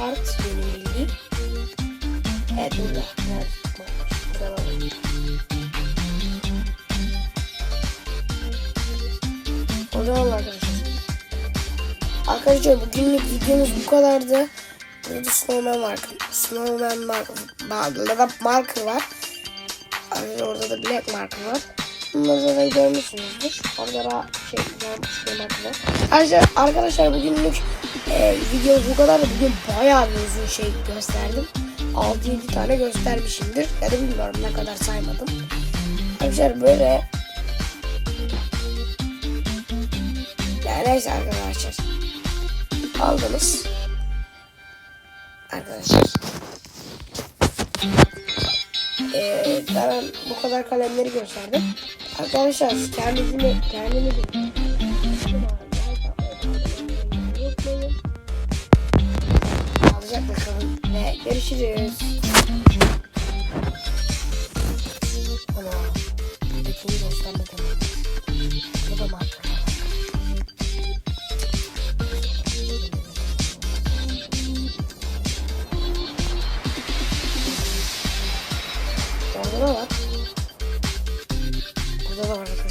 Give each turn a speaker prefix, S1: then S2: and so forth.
S1: kart bildiğim. Evet burada. Evet. Orada var arkadaşlar. Arkadaşlar bugünlük videomuz bu kadardı. Burada Snowman var. Snowman mark, mark, marker var. Orada da Black marker var. Zaten görmüşsünüzdür. Orada da şey görmüş bir var. Ayrıca arkadaşlar bugünlük e, video bu kadar. Bugün bayağı bir uzun şey gösterdim. 6-7 tane göstermişimdir. Ya da bilmiyorum ne kadar saymadım. Arkadaşlar böyle yani neyse arkadaşlar aldınız arkadaşlar ee, ben bu kadar kalemleri gösterdim arkadaşlar kendinizi kendinizi Sağlıcakla kalın ve görüşürüz. Orada da